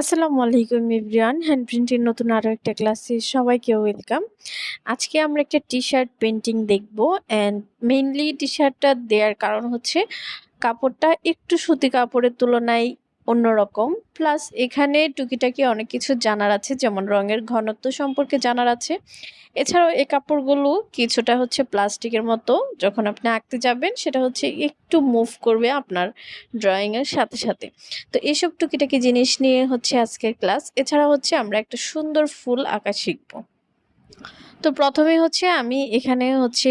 আসসালামু আলাইকুম everyone hand প্রিন্টের নতুন আরও একটা ক্লাসে সবাইকে ওয়েলকাম। আজকে আমরা একটা টি শার্ট পেন্টিং দেখব, অ্যান্ড মেইনলি টি শার্টটা দেওয়ার কারণ হচ্ছে কাপড়টা একটু সুতি কাপড়ের তুলনায় অন্যরকম। প্লাস এখানে টুকিটাকি অনেক কিছু জানার আছে, যেমন রঙের ঘনত্ব সম্পর্কে জানার আছে। এছাড়াও এই কাপড়গুলো কিছুটা হচ্ছে প্লাস্টিকের মতো। যখন আপনি আঁকতে যাবেন, সেটা হচ্ছে একটু মুভ করবে আপনার ড্রয়িংয়ের সাথে সাথে। তো এইসব টুকিটাকি জিনিস নিয়ে হচ্ছে আজকের ক্লাস এছাড়া হচ্ছে আমরা একটা সুন্দর ফুল আঁকা শিখব। তো প্রথমে হচ্ছে আমি এখানে হচ্ছে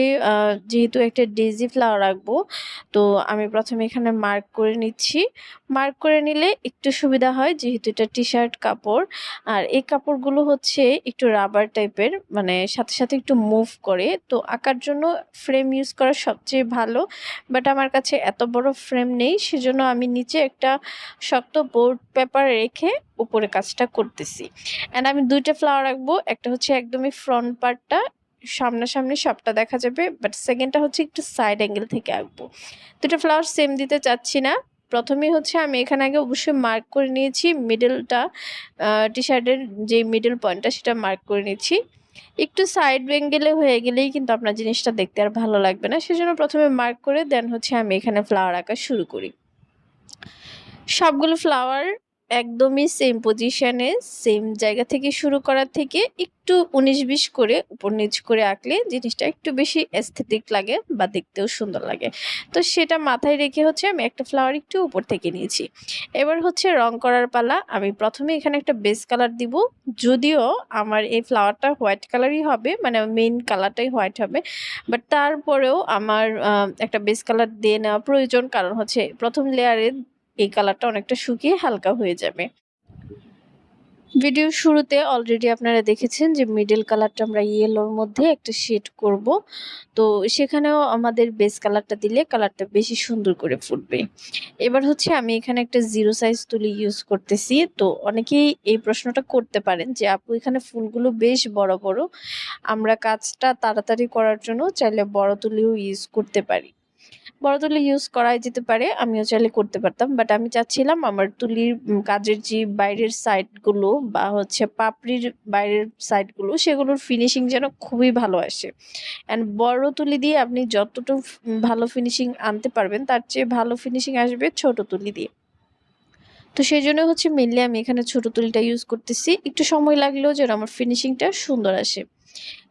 যেহেতু একটা ডেজি ফ্লাওয়ার রাখব, তো আমি প্রথমে এখানে মার্ক করে নিচ্ছি। মার্ক করে নিলে একটু সুবিধা হয়, যেহেতু এটা টি শার্ট কাপড়। আর এই কাপড়গুলো হচ্ছে একটু রাবার টাইপের মানে সাথে সাথে একটু মুভ করে। তো আঁকার জন্য ফ্রেম ইউজ করা সবচেয়ে ভালো বাট আমার কাছে এত বড় ফ্রেম নেই। সেজন্য আমি নিচে একটা শক্ত বোর্ড পেপার রেখে উপরে কাজটা করতেছি। অ্যান্ড আমি দুইটা ফ্লাওয়ার রাখব, একটা হচ্ছে একদমই ফ্রন্ট পার্টটা সামনাসামনি সবটা দেখা যাবে বাট সেকেন্ডটা হচ্ছে একটু সাইড অ্যাঙ্গেল থেকে আঁকবো। দুটো ফ্লাওয়ার সেম দিতে চাচ্ছি না। প্রথমেই হচ্ছে আমি এখানে আগে অবশ্যই মার্ক করে নিয়েছি মিডলটা টি শার্টের যে মিডল পয়েন্টটা সেটা মার্ক করে নিয়েছি। একটু সাইড অ্যাঙ্গেলে হয়ে গেলেই কিন্তু আপনার জিনিসটা দেখতে আর ভালো লাগবে না। সেজন্য প্রথমে মার্ক করে দেন হচ্ছে আমি এখানে ফ্লাওয়ার আঁকা শুরু করি। সবগুলো ফ্লাওয়ার একদমই সেম পজিশনে সেম জায়গা থেকে শুরু করার থেকে একটু উনিশ বিশ করে উপর নিচ করে আঁকলে জিনিসটা একটু বেশি এস্থেটিক লাগে বা দেখতেও সুন্দর লাগে। তো সেটা মাথায় রেখে হচ্ছে আমি একটা ফ্লাওয়ার একটু উপর থেকে নিয়েছি। এবার হচ্ছে রং করার পালা, আমি প্রথমে এখানে একটা বেস কালার দিব। যদিও আমার এই ফ্লাওয়ারটা হোয়াইট কালারই হবে মানে মেইন কালারটাই হোয়াইট হবে বাট তারপরেও আমার একটা বেস কালার দিয়ে নেওয়া প্রয়োজন। কারণ হচ্ছে প্রথম লেয়ারে এই কালারটা অনেকটা শুকিয়ে হালকা হয়ে যাবে। ভিডিও শুরুতে অলরেডি আপনারা দেখেছেন যে মিডল কালারটা আমরা ইয়েলোর মধ্যে একটা শেড করব। তো সেখানেও আমাদের বেস কালারটা দিলে কালারটা বেশি সুন্দর করে ফুটবে। এবার হচ্ছে আমি এখানে একটা জিরো সাইজ তুলি ইউজ করতেছি। তো অনেকেই এই প্রশ্নটা করতে পারেন যে, আপু, এখানে ফুলগুলো বেশ বড় বড়। আমরা কাজটা তাড়াতাড়ি করার জন্য চাইলে বড় তুলিও ইউজ করতে পারি। বড় তুলি ইউজ করাই যেতে পারে, আমিও চাইলে করতে পারতাম বাট আমি চাচ্ছিলাম আমার তুলির কাজের যে বাইরের সাইডগুলো বা হচ্ছে পাপড়ির বাইরের সাইডগুলো সেগুলোর ফিনিশিং যেন খুবই ভালো আসে। অ্যান্ড বড় তুলি দিয়ে আপনি যতটুকু ভালো ফিনিশিং আনতে পারবেন, তার চেয়ে ভালো ফিনিশিং আসবে ছোট তুলি দিয়ে। তো সেই জন্য হচ্ছে মেনলি আমি এখানে ছোট তুলিটা ইউজ করতেছি। একটু সময় লাগলেও যেন আমার ফিনিশিংটা সুন্দর আসে।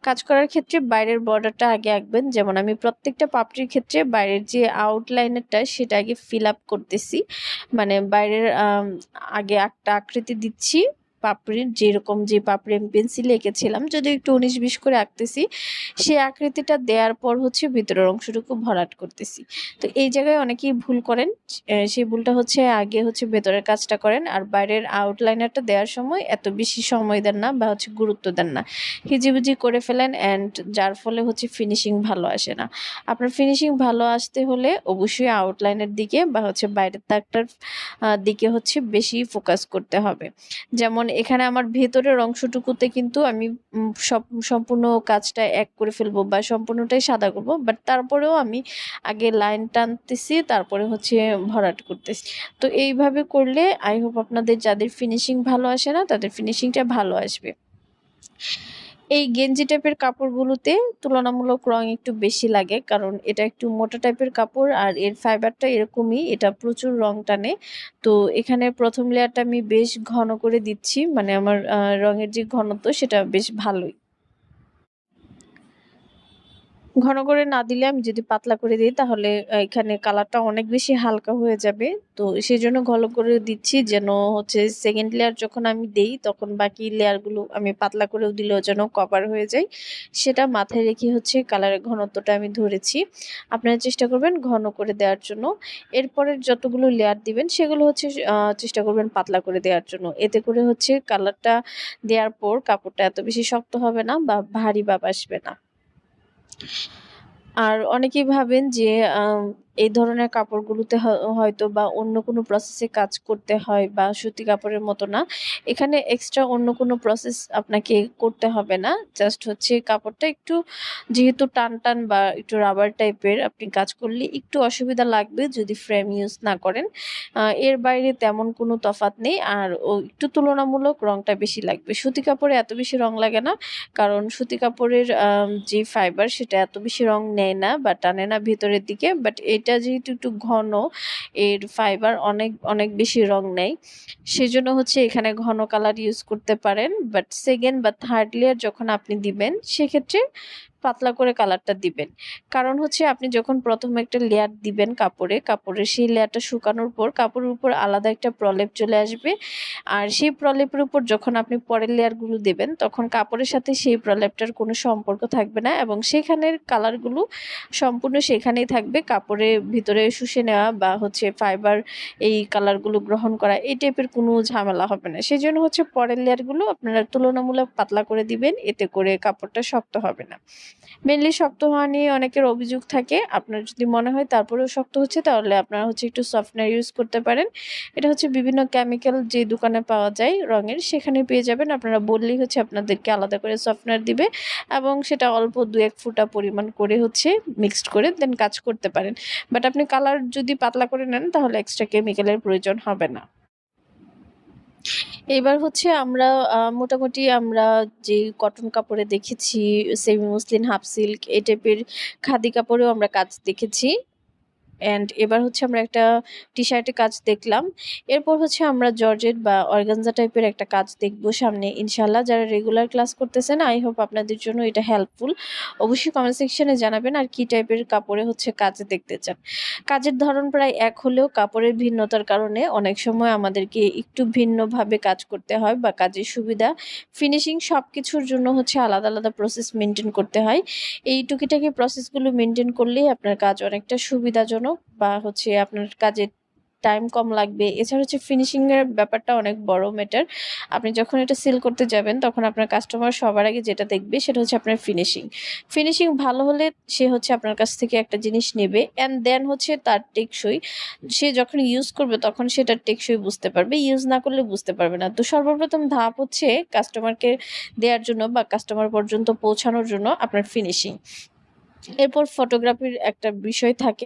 কাজ করার ক্ষেত্রে বাইরের বর্ডারটা আগে আঁকবেন। যেমন আমি প্রত্যেকটা পাপড়ির ক্ষেত্রে বাইরের যে আউটলাইনেরটা সেটা আগে ফিল আপ করতেছি। মানে বাইরের আগে একটা আকৃতি দিচ্ছি। পাপড়ির যেরকম যে পাপড়ি আমি পেন্সিলে এঁকেছিলাম যদি একটু উনিশ বিশ করে আঁকতেছি সেই আকৃতিটা দেওয়ার পর হচ্ছে ভিতরের অংশটুকু ভরাট করতেছি। তো এই জায়গায় অনেকেই ভুল করেন সেই ভুলটা হচ্ছে আগে হচ্ছে ভেতরের কাজটা করেন, আর বাইরের আউটলাইনারটা দেওয়ার সময় এত বেশি সময় দেন না বা হচ্ছে গুরুত্ব দেন না। হিজিবিজি করে ফেলেন অ্যান্ড যার ফলে হচ্ছে ফিনিশিং ভালো আসে না। আপনার ফিনিশিং ভালো আসতে হলে অবশ্যই আউটলাইনের দিকে বা হচ্ছে বাইরের তাকটার দিকে হচ্ছে বেশি ফোকাস করতে হবে। যেমন এখানে আমার ভেতরের অংশটুকুতে কিন্তু আমি সব, সম্পূর্ণ কাজটা এক করে ফেলব বা সম্পূর্ণটাই সাদা করব। বাট তারপরেও আমি আগে লাইন টানতেছি, তারপরে হচ্ছে ভরাট করতেছি। তো এইভাবে করলে আই হোপ আপনাদের যাদের ফিনিশিং ভালো আসে না, তাদের ফিনিশিংটা ভালো আসবে। এই গেঞ্জি টাইপের কাপড়গুলোতে তুলনামূলক রং একটু বেশি লাগে, কারণ এটা একটু মোটা টাইপের কাপড় আর এর ফাইবারটা এরকমই, এটা প্রচুর রং টানে। তো এখানে প্রথম লেয়ারটা আমি বেশ ঘন করে দিচ্ছি মানে আমার রঙের যে ঘনত্ব সেটা বেশ ভালোই। ঘন করে না দিলে আমি যদি পাতলা করে দিই, তাহলে এখানে কালারটা অনেক বেশি হালকা হয়ে যাবে। তো সেই জন্য ঘন করে দিচ্ছি যেন হচ্ছে সেকেন্ড লেয়ার যখন আমি দেই, তখন বাকি লেয়ারগুলো আমি পাতলা করেও দিলেও যেন কভার হয়ে যায়। সেটা মাথায় রেখে হচ্ছে কালারের ঘনত্বটা আমি ধরেছি। আপনারা চেষ্টা করবেন ঘন করে দেওয়ার জন্য। এরপরের যতগুলো লেয়ার দিবেন, সেগুলো হচ্ছে চেষ্টা করবেন পাতলা করে দেওয়ার জন্য। এতে করে হচ্ছে কালারটা দেওয়ার পর কাপড়টা এত বেশি শক্ত হবে না বা ভারী ভাব আসবে না। আর অনেকেই ভাবেন যে এই ধরনের কাপড়গুলোতে হয়তো বা অন্য কোনো প্রসেসে কাজ করতে হয় বা সুতি কাপড়ের মতো না। এখানে এক্সট্রা অন্য কোনো প্রসেস আপনাকে করতে হবে না। জাস্ট হচ্ছে কাপড়টা একটু যেহেতু টান, টান বা একটু রাবার টাইপের আপনি কাজ করলে একটু অসুবিধা লাগবে যদি ফ্রেম ইউজ না করেন। এর বাইরে তেমন কোনো তফাৎ নেই। আর ও একটু তুলনামূলক রংটা বেশি লাগবে। সুতি কাপড়ে এত বেশি রং লাগে না। কারণ সুতি কাপড়ের যে ফাইবার সেটা এত বেশি রং নেয় না বা টানে না ভেতরের দিকে। বাট এটা যেহেতু একটু ঘন এর ফাইবার অনেক, অনেক বেশি রং নেই সেজন্য হচ্ছে এখানে ঘন কালার ইউজ করতে পারেন। বাট সেকেন্ড বা থার্ড লেয়ার যখন আপনি দিবেন সেক্ষেত্রে পাতলা করে কালারটা দিবেন। কারণ হচ্ছে আপনি যখন ১ম একটা লেয়ার দিবেন কাপড়ে, কাপড়ের সেই লেয়ারটা শুকানোর পর কাপড়ের উপর আলাদা একটা প্রলেপ চলে আসবে। আর সেই প্রলেপের উপর যখন আপনি পরের লেয়ারগুলো দেবেন তখন কাপড়ের সাথে সেই প্রলেপটার কোনো সম্পর্ক থাকবে না এবং সেখানের কালারগুলো সম্পূর্ণ সেখানেই থাকবে। কাপড়ের ভিতরে শুষে নেওয়া বা হচ্ছে ফাইবার এই কালারগুলো গ্রহণ করা এই টাইপের কোনো ঝামেলা হবে না। সেই জন্য হচ্ছে পরের লেয়ারগুলো আপনারা তুলনামূলক পাতলা করে দিবেন। এতে করে কাপড়টা শক্ত হবে না। মেইনলি শক্ত হওয়া নিয়ে অনেকের অভিযোগ থাকে। আপনার যদি মনে হয় তারপরেও শক্ত হচ্ছে, তাহলে আপনারা হচ্ছে একটু সফটনার ইউজ করতে পারেন। এটা হচ্ছে বিভিন্ন কেমিক্যাল যে দোকানে পাওয়া যায় রঙের, সেখানে পেয়ে যাবেন। আপনারা বললেই হচ্ছে আপনাদেরকে আলাদা করে সফটনার দিবে এবং সেটা অল্প দু এক ফুটা পরিমাণ করে হচ্ছে মিক্সড করে দেন কাজ করতে পারেন। বাট আপনি কালার যদি পাতলা করে নেন, তাহলে এক্সট্রা কেমিক্যালের প্রয়োজন হবে না। এবার হচ্ছে আমরা মোটামুটি আমরা যে কটন কাপড়ে দেখেছি, সেমি মসলিন, হাফ সিল্ক এই টাইপের খাদি কাপড়েও আমরা কাজ দেখেছি। অ্যান্ড এবার হচ্ছে আমরা একটা টি-শার্টে কাজ দেখলাম। এরপর হচ্ছে আমরা জর্জেট বা অর্গানজা টাইপের একটা কাজ দেখব সামনে ইনশাআল্লাহ। যারা রেগুলার ক্লাস করতেছেন আই হোপ আপনাদের জন্য এটা হেল্পফুল। অবশ্যই কমেন্ট সেকশনে জানাবেন আর কি টাইপের কাপড়ে হচ্ছে কাজ দেখতে চান। কাজের ধরন প্রায় এক হলেও কাপড়ের ভিন্নতার কারণে অনেক সময় আমাদেরকে একটু ভিন্নভাবে কাজ করতে হয় বা কাজের সুবিধা, ফিনিশিং সব কিছুর জন্য হচ্ছে আলাদা, আলাদা প্রসেস মেনটেন করতে হয়। এই টুকিটাকি প্রসেসগুলো মেনটেন করলেই আপনার কাজ অনেকটা সুবিধাজনক বা হচ্ছে আপনার কাজের টাইম কম লাগবে। এছাড়া হচ্ছে ফিনিশিং এর ব্যাপারটা অনেক বড় ম্যাটার। আপনি যখন এটা সেল করতে যাবেন, তখন আপনার কাস্টমার সবার আগে যেটা দেখবে সেটা হচ্ছে আপনার ফিনিশিং। ফিনিশিং ভালো হলে সে হচ্ছে আপনার কাছ থেকে একটা জিনিস নেবে অ্যান্ড দেন হচ্ছে তার টেকসই। সে যখন ইউজ করবে, তখন সেটা টেকসই বুঝতে পারবে। ইউজ না করলে বুঝতে পারবে না। তো সর্বপ্রথম ধাপ হচ্ছে কাস্টমারকে দেওয়ার জন্য বা কাস্টমার পর্যন্ত পৌঁছানোর জন্য আপনার ফিনিশিং। এরপর ফটোগ্রাফির একটা বিষয় থাকে।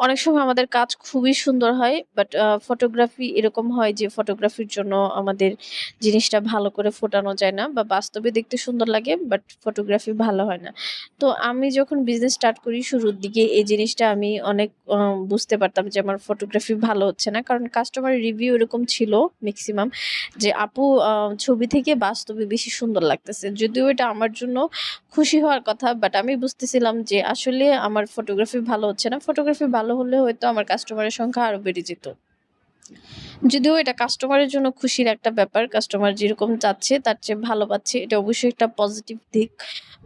অনেক সময় আমাদের কাজ খুবই সুন্দর হয়। বাট ফটোগ্রাফি এরকম হয় যে ফটোগ্রাফির জন্য আমাদের জিনিসটা ভালো করে ফোটানো যায় না বা বাস্তবে দেখতে সুন্দর লাগে বাট ফটোগ্রাফি ভালো হয় না। তো আমি যখন বিজনেস স্টার্ট করি, শুরুর দিকে এই জিনিসটা আমি অনেক বুঝতে পারতাম যে আমার ফটোগ্রাফি ভালো হচ্ছে না। কারণ কাস্টমারের রিভিউ এরকম ছিল ম্যাক্সিমাম যে, আপু ছবি থেকে বাস্তবে বেশি সুন্দর লাগতেছে। যদিও এটা আমার জন্য খুশি হওয়ার কথা বাট আমি বুঝতেছিলাম যে আসলে আমার ফটোগ্রাফি ভালো হচ্ছে না। ফটোগ্রাফি ভালো হলে হয়তো আমার কাস্টমারের সংখ্যা আরও বেড়ে যেত। যদিও এটা কাস্টমারের জন্য খুশির একটা ব্যাপার। কাস্টমার যেরকম চাচ্ছে তার চেয়ে ভালো পাচ্ছে। এটা অবশ্যই একটা পজিটিভ দিক।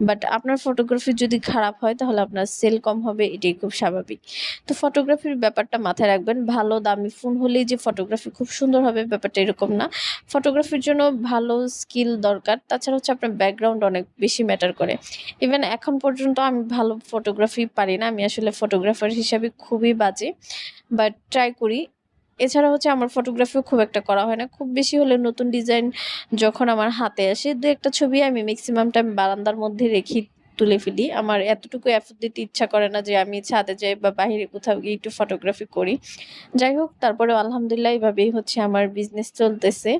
বাট আপনার ফটোগ্রাফি যদি খারাপ হয় তাহলে আপনার সেল কম হবে, এটাই খুব স্বাভাবিক। তো ফটোগ্রাফির ব্যাপারটা মাথায় রাখবেন। ভালো দামি ফোন হলেই যে ফটোগ্রাফি খুব সুন্দর হবে, ব্যাপারটা এরকম না। ফটোগ্রাফির জন্য ভালো স্কিল দরকার। তাছাড়া হচ্ছে আপনার ব্যাকগ্রাউন্ড অনেক বেশি ম্যাটার করে। ইভেন এখন পর্যন্ত আমি ভালো ফটোগ্রাফি পারি না। আমি আসলে ফটোগ্রাফার হিসাবে খুবই বাজে। বাট ট্রাই করি। এছাড়া হচ্ছে আমার ফটোগ্রাফিও খুব একটা করা হয় না। খুব বেশি হলে নতুন ডিজাইন যখন আমার হাতে আসে দু একটা ছবি আমি ম্যাক্সিমাম টাইম বারান্দার মধ্যে রেখেই তুলে ফেলি। আমার এতটুকু এফোর্ট দিতে ইচ্ছা করে না যে আমি ছাদে যাই বা বাহিরে কোথাও গিয়ে একটু ফটোগ্রাফি করি। যাই হোক তারপরে আলহামদুলিল্লাহ এইভাবেই হচ্ছে আমার বিজনেস চলতেছে।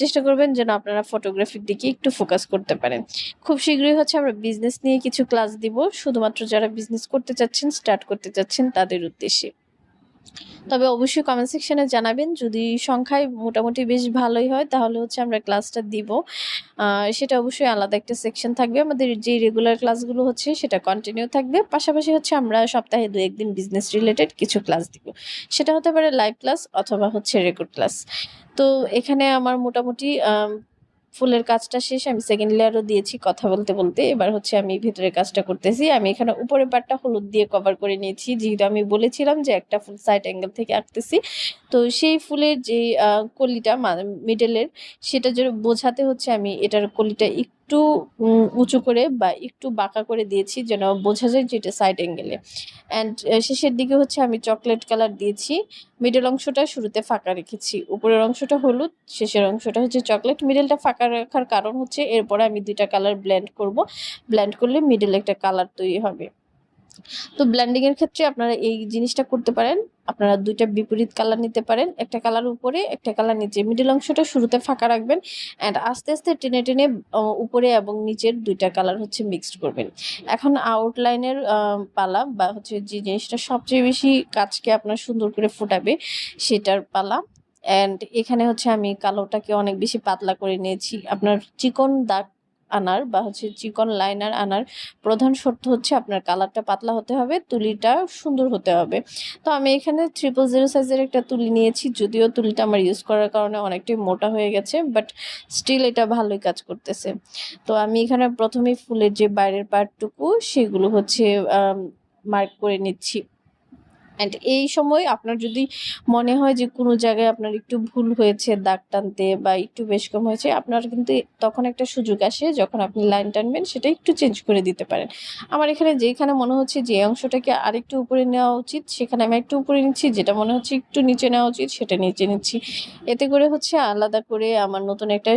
চেষ্টা করবেন যেন আপনারা ফটোগ্রাফির দিকে একটু ফোকাস করতে পারেন। খুব শীঘ্রই হচ্ছে আমরা বিজনেস নিয়ে কিছু ক্লাস দিব। শুধুমাত্র যারা বিজনেস করতে চাচ্ছেন, স্টার্ট করতে চাচ্ছেন তাদের উদ্দেশ্যে। তবে অবশ্যই কমেন্ট সেকশনে জানাবেন যদি সংখ্যায় মোটামুটি বেশ ভালোই হয়, তাহলে হচ্ছে আমরা ক্লাসটা দিব। সেটা অবশ্যই আলাদা একটা সেকশন থাকবে। আমাদের যে রেগুলার ক্লাসগুলো হচ্ছে, সেটা কন্টিনিউ থাকবে। পাশাপাশি হচ্ছে আমরা সপ্তাহে দু একদিন বিজনেস রিলেটেড কিছু ক্লাস দিব। সেটা হতে পারে লাইভ ক্লাস অথবা হচ্ছে রেকর্ড ক্লাস। তো এখানে আমার মোটামুটি ফুলের কাজটা শেষ। আমি সেকেন্ড লেয়ারও দিয়েছি কথা বলতে, বলতে। এবার হচ্ছে আমি ভেতরের কাজটা করতেছি। আমি এখানে উপরের পাটটা হলুদ দিয়ে কভার করে নিয়েছি। যেহেতু আমি বলেছিলাম যে একটা ফুল সাইড অ্যাঙ্গেল থেকে আঁকতেছি। তো সেই ফুলের যে কলিটা মিডেলের মিডল সেটা যেন বোঝাতে হচ্ছে আমি এটার কলিটা একটু উঁচু করে বা একটু বাঁকা করে দিয়েছি যেন বোঝা যায় যে এটা সাইড অ্যাঙ্গেলে অ্যান্ড শেষের দিকে হচ্ছে আমি চকলেট কালার দিয়েছি। মিডল অংশটা শুরুতে ফাঁকা রেখেছি। উপরের অংশটা হলুদ, শেষের অংশটা হচ্ছে চকলেট মিডলটা ফাঁকা রাখার কারণ হচ্ছে এরপরে আমি দুইটা কালার ব্লেন্ড করব। ব্লেন্ড করলে মিডল একটা কালার তৈরি হবে। তো ব্লেন্ডিং এর ক্ষেত্রে আপনারা এই জিনিসটা করতে পারেন। আপনারা দুইটা বিপরীত কালার নিতে পারেন। একটা কালার উপরে, একটা কালার নিচে। মিডল অংশটা শুরুতে ফাঁকা রাখবেন অ্যান্ড আস্তে আস্তে টেনে টেনে উপরে এবং নিচের দুইটা কালার হচ্ছে মিক্সড করবেন। এখন আউটলাইনের পালা বা হচ্ছে যে জিনিসটা সবচেয়ে বেশি কাজকে আপনার সুন্দর করে ফুটাবে সেটার পালা। অ্যান্ড এখানে হচ্ছে আমি কালোটাকে অনেক বেশি পাতলা করে নিয়েছি। আপনার চিকন দাগ আনার বা হচ্ছে চিকন লাইনার আনার প্রধান শর্ত হচ্ছে আপনার কালারটা পাতলা হতে হবে, তুলিটা সুন্দর হতে হবে। তো আমি এখানে ট্রিপল জিরো সাইজের একটা তুলি নিয়েছি, যদিও তুলিটা আমার ইউজ করার কারণে অনেকটাই মোটা হয়ে গেছে বাট স্টিল এটা ভালোই কাজ করতেছে। তো আমি এখানে প্রথমেই ফুলের যে বাইরের পার্টটুকু সেগুলো হচ্ছে মার্ক করে নিচ্ছি। অ্যান্ড এই সময় আপনার যদি মনে হয় যে কোনো জায়গায় আপনার একটু ভুল হয়েছে দাগ টানতে বা একটু বেশ কম হয়েছে, আপনার কিন্তু তখন একটা সুযোগ আসে যখন আপনি লাইন টানবেন, সেটা একটু চেঞ্জ করে দিতে পারেন। আমার এখানে যেখানে মনে হচ্ছে যে অংশটাকে আরেকটু উপরে নেওয়া উচিত, সেখানে আমি একটু উপরে নিচ্ছি, যেটা মনে হচ্ছে একটু নিচে নেওয়া উচিত, সেটা নিচে নিচ্ছি। এতে করে হচ্ছে আলাদা করে আমার নতুন একটা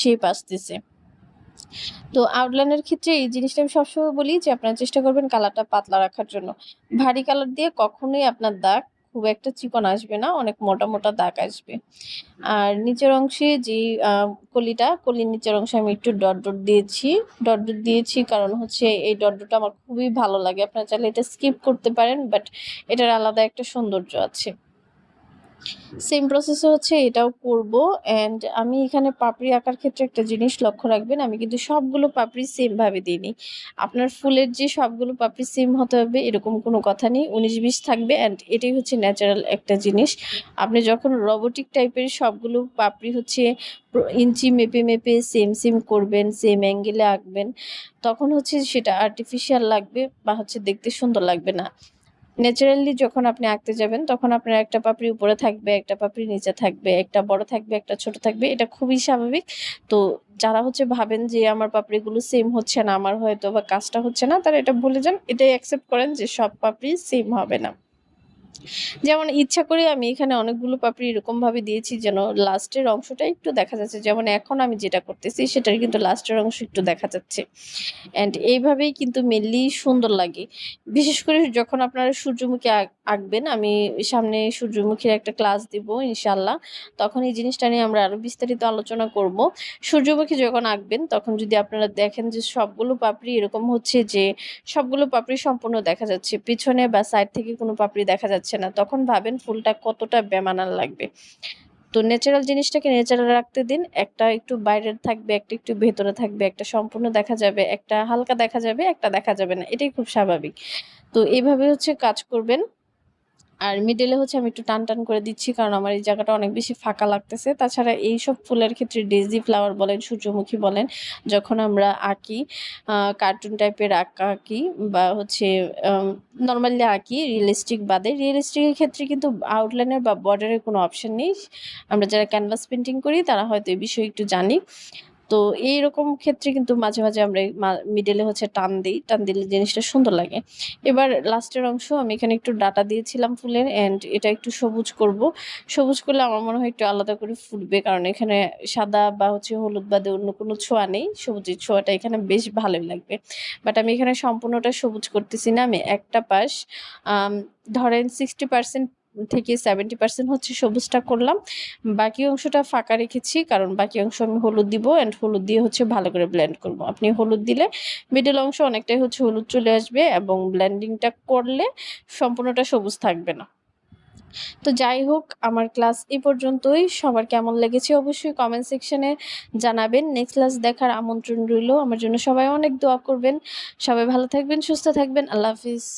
শেপ আসতেছে। তো আউটলাইনের ক্ষেত্রে এই জিনিসটা আমি সবসময় বলি যে আপনারা চেষ্টা করবেন কালারটা পাতলা রাখার জন্য। ভারী কালার দিয়ে কখনোই আপনার দাগ খুব একটা চিকন আসবে না, অনেক মোটা মোটা দাগ আসবে। আর নিচের অংশে যে কলিটা, কলির নিচের অংশে আমি একটু ডট ডট দিয়েছি। ডট ডট দিয়েছি কারণ হচ্ছে এই ডট ডটটা আমার খুবই ভালো লাগে। আপনারা চাইলে এটা স্কিপ করতে পারেন বাট এটার আলাদা একটা সৌন্দর্য আছে। সেম প্রসেসে হচ্ছে এটাও করব অ্যান্ড আমি এখানে পাপড়ি আঁকার ক্ষেত্রে একটা জিনিস লক্ষ্য রাখবেন, আমি কিন্তু সবগুলো পাপড়ি সেমভাবে দিইনি। আপনার ফুলের যে সবগুলো পাপড়ি সেম হতে হবে, এরকম কোনো কথা নেই, উনিশ বিশ থাকবে অ্যান্ড এটাই হচ্ছে ন্যাচারাল একটা জিনিস। আপনি যখন রোবোটিক টাইপের সবগুলো পাপড়ি হচ্ছে ইঞ্চি মেপে মেপে সেম সেম করবেন সেম অ্যাঙ্গেলে আঁকবেন, তখন হচ্ছে সেটা আর্টিফিশিয়াল লাগবে বা হচ্ছে দেখতে সুন্দর লাগবে না। ন্যাচারালি যখন আপনি আঁকতে যাবেন, তখন আপনার একটা পাপড়ি উপরে থাকবে, একটা পাপড়ি নিচে থাকবে, একটা বড় থাকবে, একটা ছোট থাকবে, এটা খুবই স্বাভাবিক। তো যারা হচ্ছে ভাবেন যে আমার পাপড়িগুলো সেম হচ্ছে না, আমার হয়তো বা কাজটা হচ্ছে না, তারা এটা ভুলে যান। এটাই অ্যাকসেপ্ট করেন যে সব পাপড়ি সেম হবে না। যেমন ইচ্ছা করে আমি এখানে অনেকগুলো পাপড়ি এরকমভাবে দিয়েছি যেন লাস্টের অংশটা একটু দেখা যাচ্ছে। যেমন এখন আমি যেটা করতেছি সেটার কিন্তু লাস্টের অংশ একটু দেখা যাচ্ছে। অ্যান্ড এইভাবেই কিন্তু মেনলি সুন্দর লাগে। বিশেষ করে যখন আপনারা সূর্যমুখী আঁকবেন, আমি সামনে সূর্যমুখীর একটা ক্লাস দিব ইনশাল্লাহ তখন এই জিনিসটা নিয়ে আমরা আরও বিস্তারিত আলোচনা করব। সূর্যমুখী যখন আঁকবেন, তখন যদি আপনারা দেখেন যে সবগুলো পাপড়ি এরকম হচ্ছে যে সবগুলো পাপড়ি সম্পূর্ণ দেখা যাচ্ছে, পিছনে বা সাইড থেকে কোনো পাপড়ি দেখা যাচ্ছে না, তখন ভাবেন ফুলটা কতটা বেমানার লাগবে। তো ন্যাচারাল জিনিসটাকে ন্যাচারাল রাখতে দিন, একটা একটু বাইরের থাকবে, একটা একটু ভেতরে থাকবে, একটা সম্পূর্ণ দেখা যাবে, একটা হালকা দেখা যাবে, একটা দেখা যাবে না, এটাই খুব স্বাভাবিক। তো এইভাবে হচ্ছে কাজ করবেন। আর মিডলে হচ্ছে আমি একটু টান টান করে দিচ্ছি, কারণ আমার এই জায়গাটা অনেক বেশি ফাঁকা লাগতেছে। তাছাড়া এই সব ফুলের ক্ষেত্রে ডেজি ফ্লাওয়ার বলেন, সূর্যমুখী বলেন, যখন আমরা আঁকি কার্টুন টাইপের আঁকা আঁকি বা হচ্ছে নর্মালি আঁকি রিয়েলিস্টিক বাদে রিয়েলিস্টিকের ক্ষেত্রে কিন্তু আউটলাইনের বা বর্ডারের কোনো অপশান নেই। আমরা যারা ক্যানভাস পেন্টিং করি, তারা হয়তো এই বিষয়ে একটু জানি। তো এইরকম ক্ষেত্রে কিন্তু মাঝে মাঝে আমরা মিডলে হচ্ছে টান দিই, টান দিলে জিনিসটা সুন্দর লাগে। এবার লাস্টের অংশ আমি এখানে একটু ডাটা দিয়েছিলাম ফুলের অ্যান্ড এটা একটু সবুজ করব। সবুজ করলে আমার মনে হয় একটু আলাদা করে ফুটবে, কারণ এখানে সাদা বা হচ্ছে হলুদ বাদে অন্য কোনো ছোঁয়া নেই। সবুজের ছোঁয়াটা এখানে বেশ ভালোই লাগবে। বাট আমি এখানে সম্পূর্ণটা সবুজ করতেছি না, আমি একটা পাশ ধরেন সিক্সটি পার্সেন্ট থেকে সেভেন্টি পার্সেন্ট হচ্ছে সবুজটা করলাম। বাকি অংশটা ফাঁকা রেখেছি, কারণ বাকি অংশ আমি হলুদ দিব অ্যান্ড হলুদ দিয়ে হচ্ছে ভালো করে ব্লেন্ড করব। আপনি হলুদ দিলে মিডল অংশ অনেকটাই হচ্ছে হলুদ চলে আসবে এবং ব্লেন্ডিংটা করলে সম্পূর্ণটা সবুজ থাকবে না। তো যাই হোক, আমার ক্লাস এই পর্যন্তই। সবার কেমন লেগেছে অবশ্যই কমেন্ট সেকশনে জানাবেন। নেক্সট ক্লাস দেখার আমন্ত্রণ রইল। আমার জন্য সবাই অনেক দোয়া করবেন। সবাই ভালো থাকবেন, সুস্থ থাকবেন। আল্লাহ হাফিজ।